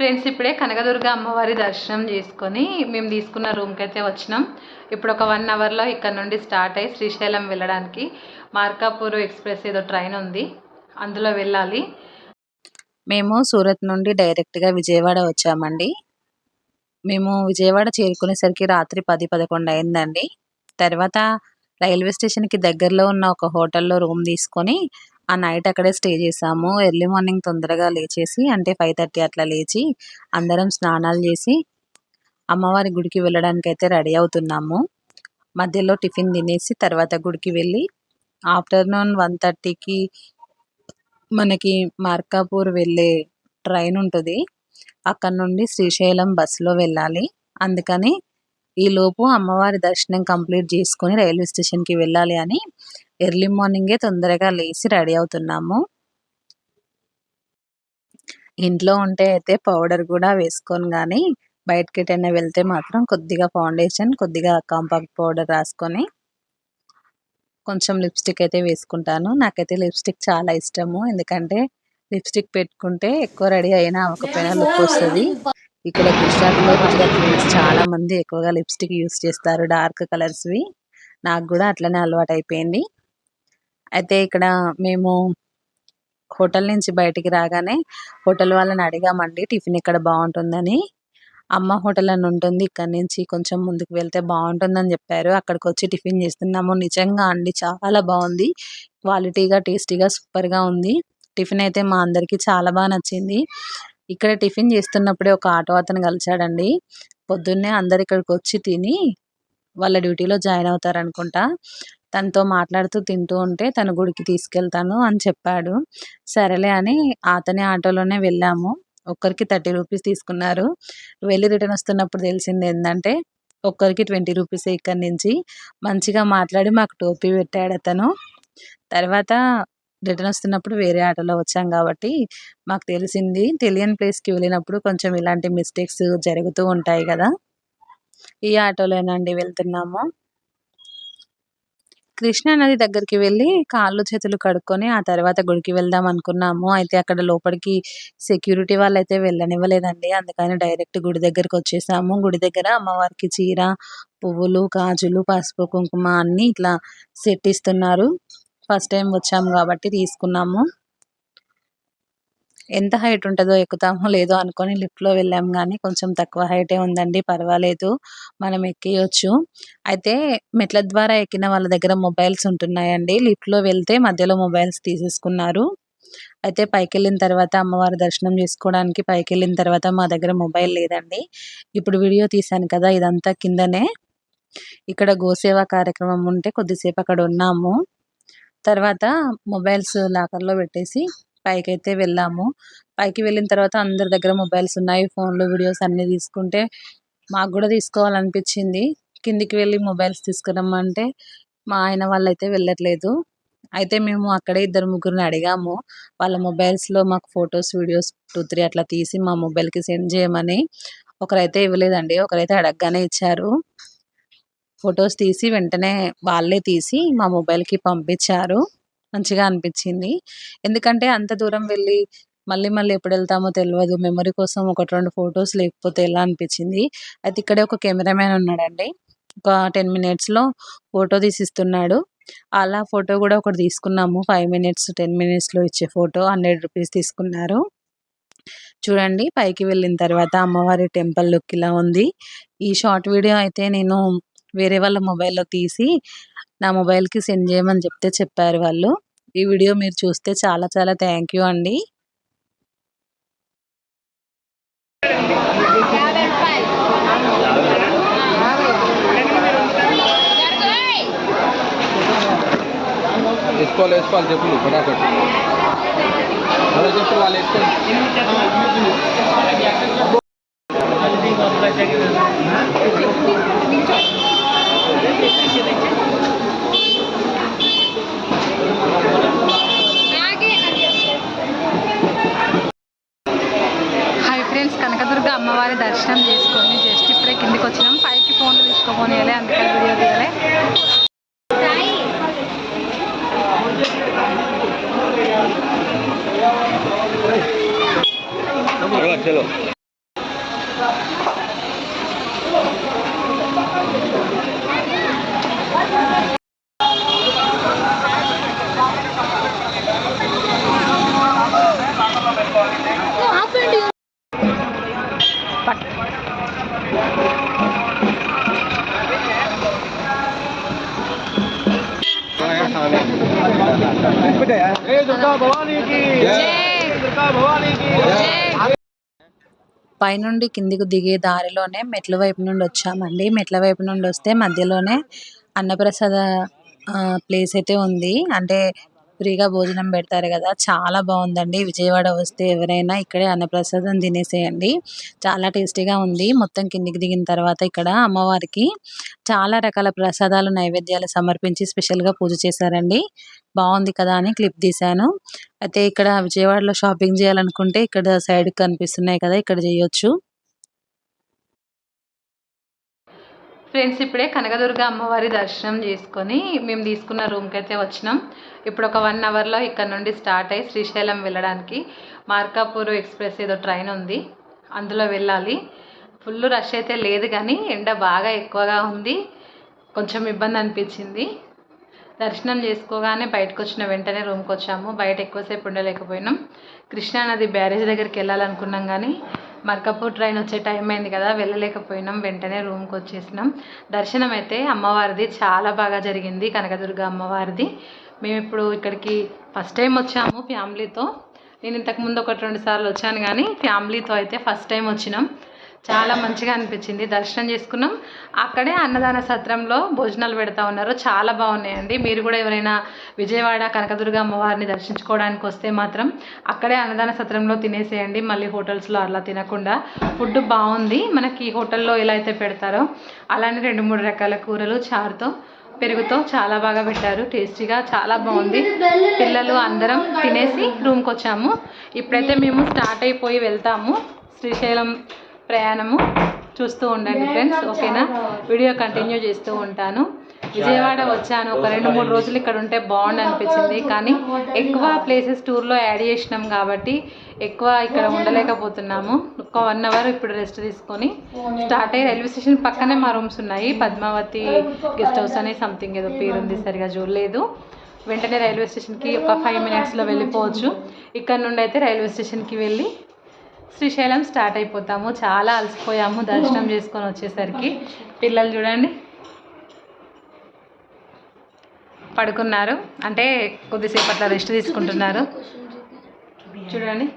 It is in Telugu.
ఫ్రెండ్స్ ఇప్పుడే కనకదుర్గ అమ్మవారి దర్శనం చేసుకొని మేము తీసుకున్న రూమ్కి అయితే వచ్చినాం. ఇప్పుడు ఒక వన్ అవర్లో ఇక్కడ నుండి స్టార్ట్ అయ్యి శ్రీశైలం వెళ్ళడానికి మార్కాపూర్ ఎక్స్ప్రెస్ ఏదో ట్రైన్ ఉంది. అందులో వెళ్ళాలి. మేము సూరత్ నుండి డైరెక్ట్గా విజయవాడ వచ్చామండి. మేము విజయవాడ చేరుకునేసరికి రాత్రి పది పదకొండు అయిందండి. తర్వాత రైల్వే స్టేషన్కి దగ్గరలో ఉన్న ఒక హోటల్లో రూమ్ తీసుకొని ఆ నైట్ అక్కడే స్టే చేసాము. ఎర్లీ మార్నింగ్ తొందరగా లేచేసి అంటే ఫైవ్ థర్టీ అట్లా లేచి అందరం స్నానాలు చేసి అమ్మవారి గుడికి వెళ్ళడానికి అయితే రెడీ అవుతున్నాము. మధ్యలో టిఫిన్ తినేసి తర్వాత గుడికి వెళ్ళి ఆఫ్టర్నూన్ వన్ థర్టీకి మనకి మార్కాపూర్ వెళ్ళే ట్రైన్ ఉంటుంది. అక్కడ నుండి శ్రీశైలం బస్సులో వెళ్ళాలి. అందుకని ఈలోపు అమ్మవారి దర్శనం కంప్లీట్ చేసుకొని రైల్వే స్టేషన్కి వెళ్ళాలి అని ఎర్లీ మార్నింగే తొందరగా లేచి రెడీ అవుతున్నాము. ఇంట్లో ఉంటే అయితే పౌడర్ కూడా వేసుకోను కానీ బయటకి ఎటైనా వెళ్తే మాత్రం కొద్దిగా ఫౌండేషన్ కొద్దిగా కాంపాక్ట్ పౌడర్ రాసుకొని కొంచెం లిప్స్టిక్ అయితే వేసుకుంటాను. నాకైతే లిప్స్టిక్ చాలా ఇష్టము. ఎందుకంటే లిప్స్టిక్ పెట్టుకుంటే ఎక్కువ రెడీ అయినా అవ్వకపోయినా లుక్ వస్తుంది. ఇక్కడ గుజరాత్లో గుజరాత్ చాలా మంది ఎక్కువగా లిప్స్టిక్ యూస్ చేస్తారు డార్క్ కలర్స్వి. నాకు కూడా అట్లనే అలవాటు అయిపోయింది అయితే ఇక్కడ మేము హోటల్ నుంచి బయటికి రాగానే హోటల్ వాళ్ళని అడిగామండి టిఫిన్ ఇక్కడ బాగుంటుందని. అమ్మ హోటల్ అని ఉంటుంది ఇక్కడ నుంచి కొంచెం ముందుకు వెళ్తే బాగుంటుందని చెప్పారు అక్కడికి వచ్చి టిఫిన్ చేస్తున్నాము నిజంగా అండి చాలా బాగుంది క్వాలిటీగా టేస్టీగా సూపర్గా ఉంది టిఫిన్ అయితే మా అందరికీ చాలా బాగా నచ్చింది. ఇక్కడ టిఫిన్ చేస్తున్నప్పుడే ఒక ఆటో అతను కలిశాడండి పొద్దున్నే అందరు ఇక్కడికి వచ్చి తిని వాళ్ళ డ్యూటీలో జాయిన్ అవుతారు అనుకుంటా తనతో మాట్లాడుతూ తింటూ ఉంటే తన గుడికి తీసుకెళ్తాను అని చెప్పాడు. సరేలే అని అతని ఆటోలోనే వెళ్ళాము. ఒక్కరికి థర్టీ రూపీస్ తీసుకున్నారు. వెళ్ళి రిటర్న్ వస్తున్నప్పుడు తెలిసింది ఏంటంటే ఒక్కరికి ట్వంటీ రూపీస్ ఇక్కడి నుంచి. మంచిగా మాట్లాడి మాకు టోపీ పెట్టాడు అతను. తర్వాత రిటర్న్ వస్తున్నప్పుడు వేరే ఆటోలో వచ్చాం కాబట్టి మాకు తెలిసింది. తెలియని ప్లేస్కి వెళ్ళినప్పుడు కొంచెం ఇలాంటి మిస్టేక్స్ జరుగుతూ ఉంటాయి కదా. ఈ ఆటోలోనండి వెళ్తున్నాము. కృష్ణా నది దగ్గరికి వెళ్ళి కాళ్ళు చేతులు కడుక్కొని ఆ తర్వాత గుడికి వెళ్దాం అనుకున్నాము. అయితే అక్కడ లోపలికి సెక్యూరిటీ వాళ్ళు అయితే వెళ్ళనివ్వలేదండి. అందుకని డైరెక్ట్ గుడి దగ్గరికి వచ్చేసాము. గుడి దగ్గర అమ్మవారికి చీర పువ్వులు గాజులు పసుపు కుంకుమ అన్నీ ఇట్లా సెట్ ఇస్తున్నారు. ఫస్ట్ టైం వచ్చాము కాబట్టి తీసుకున్నాము. ఎంత హైట్ ఉంటుందో ఎక్కుతామో లేదో అనుకొని లిఫ్ట్లో వెళ్ళాం కానీ కొంచెం తక్కువ హైటే ఉందండి పర్వాలేదు. మనం ఎక్కేయచ్చు. అయితే మెట్ల ద్వారా ఎక్కిన వాళ్ళ దగ్గర మొబైల్స్ ఉంటున్నాయండి. లిఫ్ట్లో వెళ్తే మధ్యలో మొబైల్స్ తీసేసుకున్నారు. అయితే పైకి వెళ్ళిన తర్వాత అమ్మవారి దర్శనం చేసుకోవడానికి పైకి వెళ్ళిన తర్వాత మా దగ్గర మొబైల్ లేదండి. ఇప్పుడు వీడియో తీశాను కదా ఇదంతా కిందనే. ఇక్కడ గోసేవ కార్యక్రమం ఉంటే కొద్దిసేపు అక్కడ ఉన్నాము. తర్వాత మొబైల్స్ లాకర్లో పెట్టేసి పైకి అయితే వెళ్ళాము. పైకి వెళ్ళిన తర్వాత అందరి దగ్గర మొబైల్స్ ఉన్నాయి. ఫోన్లు వీడియోస్ అన్నీ తీసుకుంటే మాకు కూడా తీసుకోవాలనిపించింది. కిందికి వెళ్ళి మొబైల్స్ తీసుకురమ్మంటే మా ఆయన వాళ్ళు అయితే వెళ్ళట్లేదు. అయితే మేము అక్కడే ఇద్దరు ముగ్గురిని అడిగాము. వాళ్ళ మొబైల్స్లో మాకు ఫొటోస్ వీడియోస్ టూ త్రీ అట్లా తీసి మా మొబైల్కి సెండ్ చేయమని ఒకరైతే ఇవ్వలేదండి. ఒకరైతే అడగగానే ఇచ్చారు. ఫొటోస్ తీసి వెంటనే వాళ్ళే తీసి మా మొబైల్కి పంపించారు. మంచిగా అనిపించింది. ఎందుకంటే అంత దూరం వెళ్ళి మళ్ళీ మళ్ళీ ఎప్పుడు వెళ్తామో తెలియదు మెమరీ కోసం ఒకటి రెండు ఫొటోస్ లేకపోతే ఎలా అనిపించింది? అయితే ఇక్కడే ఒక కెమెరామ్యాన్ ఉన్నాడండి. ఒక టెన్ మినిట్స్లో ఫోటో తీసిస్తున్నాడు. అలా ఫోటో కూడా ఒకటి తీసుకున్నాము. ఫైవ్ మినిట్స్ టెన్ మినిట్స్లో ఇచ్చే ఫోటో హండ్రెడ్ రూపీస్ తీసుకున్నారు. చూడండి పైకి వెళ్ళిన తర్వాత అమ్మవారి టెంపుల్ లుక్ ఇలా ఉంది. ఈ షార్ట్ వీడియో అయితే నేను వేరే వాళ్ళ మొబైల్లో తీసి నా మొబైల్కి సెండ్ చేయమని చెప్తే చెప్పారు వాళ్ళు. ఈ వీడియో మీరు చూస్తే చాలా చాలా థ్యాంక్ యూ అండి. వేసుకోవాలి వేసుకోవాలి చెప్పులు ఫటాఫట్ చెప్పులు వాళ్ళు వేసుకోండి ఫ్రెండ్స్ కనకదుర్గ అమ్మవారి దర్శనం చేసుకొని జస్ట్ ఇప్పుడే కిందికి వచ్చినాం. పైకి ఫోన్లు తీసుకోపోనియలే అందుకని వీడియో తీయలే చలో. పైనుండి కిందికి దిగే దారిలోనే మెట్ల వైపు నుండి వచ్చామండి. మెట్ల వైపు నుండి వస్తే మధ్యలోనే అన్నప్రసాద ప్లేస్ అయితే ఉంది. అంటే ఫ్రీగా భోజనం పెడతారు కదా చాలా బాగుందండి. విజయవాడ వస్తే ఎవరైనా ఇక్కడే అన్నప్రసాదం తినేసేయండి. చాలా టేస్టీగా ఉంది. మొత్తం కిందికి దిగిన తర్వాత ఇక్కడ అమ్మవారికి చాలా రకాల ప్రసాదాలు నైవేద్యాలు సమర్పించి స్పెషల్గా పూజ చేశారండి. బాగుంది కదా అని క్లిప్ తీశాను. అయితే ఇక్కడ విజయవాడలో షాపింగ్ చేయాలనుకుంటే ఇక్కడ సైడ్ కనిపిస్తున్నాయి కదా ఇక్కడ చేయొచ్చు. ఫ్రెండ్స్ ఇప్పుడే కనకదుర్గ అమ్మవారి దర్శనం చేసుకొని మేము తీసుకున్న రూమ్కి అయితే వచ్చినాం. ఇప్పుడు ఒక వన్ అవర్లో ఇక్కడ నుండి స్టార్ట్ అయ్యి శ్రీశైలం వెళ్ళడానికి మార్కాపూర్ ఎక్స్ప్రెస్ ఏదో ట్రైన్ ఉంది అందులో వెళ్ళాలి. ఫుల్ రష్ అయితే లేదు కానీ ఎండ బాగా ఎక్కువగా ఉంది కొంచెం ఇబ్బంది అనిపించింది. దర్శనం చేసుకోగానే బయటకు వచ్చిన వెంటనే రూమ్కి వచ్చాము. బయట ఎక్కువసేపు ఉండలేకపోయినాం. కృష్ణానది బ్యారేజ్ దగ్గరికి వెళ్ళాలనుకున్నాం కానీ మర్కపూర్ ట్రైన్ వచ్చే టైం అయింది కదా వెళ్ళలేకపోయినాం. వెంటనే రూమ్కి వచ్చేసినాం. దర్శనం అయితే అమ్మవారిది చాలా బాగా జరిగింది కనకదుర్గ అమ్మవారిది. మేము ఇప్పుడు ఇక్కడికి ఫస్ట్ టైం వచ్చాము ఫ్యామిలీతో. నేను ఇంతకుముందు ఒకటి రెండు సార్లు వచ్చాను కానీ ఫ్యామిలీతో అయితే ఫస్ట్ టైం వచ్చినాం. చాలా మంచిగా అనిపించింది. దర్శనం చేసుకున్నాం. అక్కడే అన్నదాన సత్రంలో భోజనాలు పెడతా ఉన్నారు. చాలా బాగున్నాయండి. మీరు కూడా ఎవరైనా విజయవాడ కనకదుర్గ అమ్మవారిని దర్శించుకోవడానికి వస్తే మాత్రం అక్కడే అన్నదాన సత్రంలో తినేసేయండి. మళ్ళీ హోటల్స్లో అలా తినకుండా. ఫుడ్ బాగుంది. మనకి హోటల్లో ఎలా అయితే పెడతారో అలానే రెండు మూడు రకాల కూరలు చారుతో పెరుగుతో చాలా బాగా పెట్టారు. టేస్టీగా చాలా బాగుంది. పిల్లలు అందరం తినేసి రూమ్కి వచ్చాము ఇప్పుడైతే మేము స్టార్ట్ అయిపోయి వెళ్తాము. శ్రీశైలం ప్రయాణము చూస్తూ ఉండండి ఫ్రెండ్స్ ఓకేనా? వీడియో కంటిన్యూ చేస్తూ ఉంటాను. విజయవాడ వచ్చాను ఒక రెండు మూడు రోజులు ఇక్కడ ఉంటే బాగుండు అనిపించింది. కానీ ఎక్కువ ప్లేసెస్ టూర్లో యాడ్ చేసినాం కాబట్టి ఎక్కువ ఇక్కడ ఉండలేకపోతున్నాము. ఒక వన్ అవర్ ఇప్పుడు రెస్ట్ తీసుకొని స్టార్ట్ అయ్యి రైల్వే స్టేషన్ పక్కనే మా రూమ్స్ ఉన్నాయి. పద్మావతి గెస్ట్ హౌస్ అనే సంథింగ్ ఏదో పేరు ఉంది సరిగా చూడలేదు. వెంటనే రైల్వే స్టేషన్కి ఒక ఫైవ్ మినిట్స్లో వెళ్ళిపోవచ్చు. ఇక్కడ నుండి అయితే రైల్వే స్టేషన్కి వెళ్ళి శ్రీశైలం స్టార్ట్ అయిపోతాము. చాలా అలసిపోయాము దర్శనం చేసుకొని వచ్చేసరికి. పిల్లలు చూడండి. పడుకున్నారు. అంటే కొద్దిసేపు అట్లా రెస్ట్ తీసుకుంటున్నారు. చూడండి.